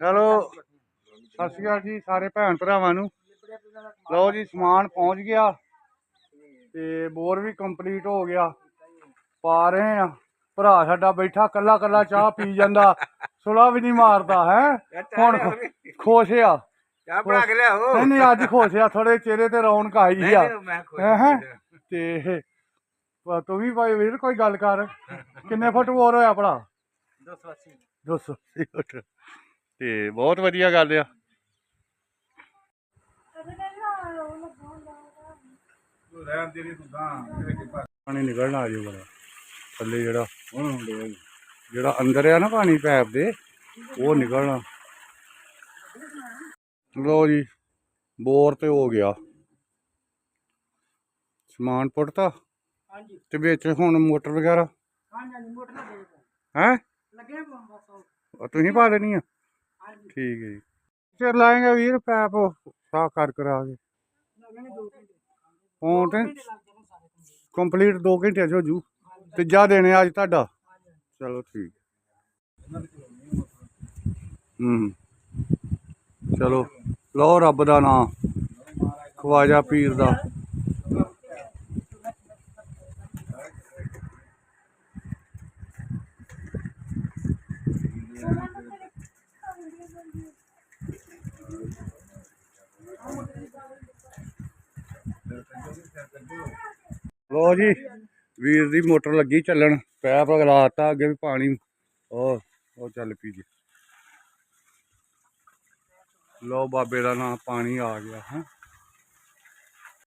Hello ਸਤਿ ਸ਼੍ਰੀ ਅਕਾਲ ਜੀ ਸਾਰੇ ਭੈਣ ਭਰਾਵਾਂ ਨੂੰ। ਲਓ ਜੀ ਸਮਾਨ ਪਹੁੰਚ ਗਿਆ ਤੇ ਬੋਰ ਵੀ ਕੰਪਲੀਟ ਹੋ ਗਿਆ। ਪਾ ਰਹੇ ਆ ਭਰਾ ਸਾਡਾ ਬੈਠਾ ਕੱਲਾ ਕੱਲਾ ਚਾਹ ਪੀ ਜਾਂਦਾ। ਸੁਲਾ ਵੀ ਨਹੀਂ ਮਾਰਦਾ ਹੈ? ਹੁਣ ਖੁਸ਼ ਆ। ਚਾਹ ਬਣਾ ਕੇ ਲਿਆਓ। ਨਹੀਂ ਨਹੀਂ ਅੱਜ ਖੁਸ਼ ਆ ਥੋੜੇ ਚਿਹਰੇ ਤੇ ਰੌਣਕ ਆਈ ਆ। ਹੈਂ? ਤੇ ਤੂੰ ਵੀ ਭਾਈ ਵੀਰ ਕੋਈ ਗੱਲ ਕਰ। ਕਿੰਨੇ ਫੁੱਟ ਬੋਰ ਹੋਇਆ ਭਲਾ 280 280 ਫੁੱਟ। ਤੇ ਬਹੁਤ ਵਧੀਆ ਗੱਲ ਆ। ਰਹਿਣ ਦੇ ਨਹੀਂ ਤੂੰ ਤਾਂ ਪਾਣੀ ਨਿਕਲਣਾ ਆ ਜਾਊਗਾ। ਥੱਲੇ ਜਿਹੜਾ ਹੁਣ ਹੁੰਦੇ ਆ ਜਿਹੜਾ ਅੰਦਰ ਆ ਨਾ ਪਾਣੀ ਪੈਪ ਦੇ ਉਹ ਨਿਕਲਣਾ। ਲੋ ਜੀ ਬੋਰ ਤੇ ਹੋ ਗਿਆ। ਸਮਾਨ ਪੁੱਟਤਾ? ਹਾਂਜੀ। ਤੇ ਵਿੱਚ ਹੁਣ ਮੋਟਰ ਵਗੈਰਾ? ਹਾਂਜੀ ਹਾਂਜੀ ਮੋਟਰ ਲੱਗੇ ਹੈ? ਲੱਗੇ। ਤੁਸੀਂ ਪਾ ਦੇਣੀ ਆ? ਠੀਕ ਹੈ ਜੀ। ਚਿਰ ਲਾਏਗਾ ਵੀਰ ਪੈਪ ਸਾਫ਼ ਕਰ ਕਰਾ ਕੇ। ਹੁਣ ਤੇ ਕੰਪਲੀਟ 2 ਘੰਟੇ ਚ ਹੋ ਜੂ। ਤੀਜਾ ਦੇਣੇ ਅੱਜ ਤੁਹਾਡਾ। ਚਲੋ ਠੀਕ। ਹੂੰ। ਚਲੋ ਲਓ ਰੱਬ ਦਾ ਨਾਮ। ਖਵਾਜਾ ਪੀਰ ਦਾ। ਲੋ ਜੀ, ਵੀਰ ਦੀ ਮੋਟਰ ਲੱਗੀ ਚੱਲਣ, ਪੈਪ ਲਾਤਾ ਅੱਗੇ ਵੀ ਪਾਣੀ, ਉਹ ਉਹ ਚੱਲ ਪਈ ਜੀ। ਲੋ ਬਾਬੇ ਦਾ ਨਾਂ, ਪਾਣੀ ਆ ਗਿਆ, ਹੈ।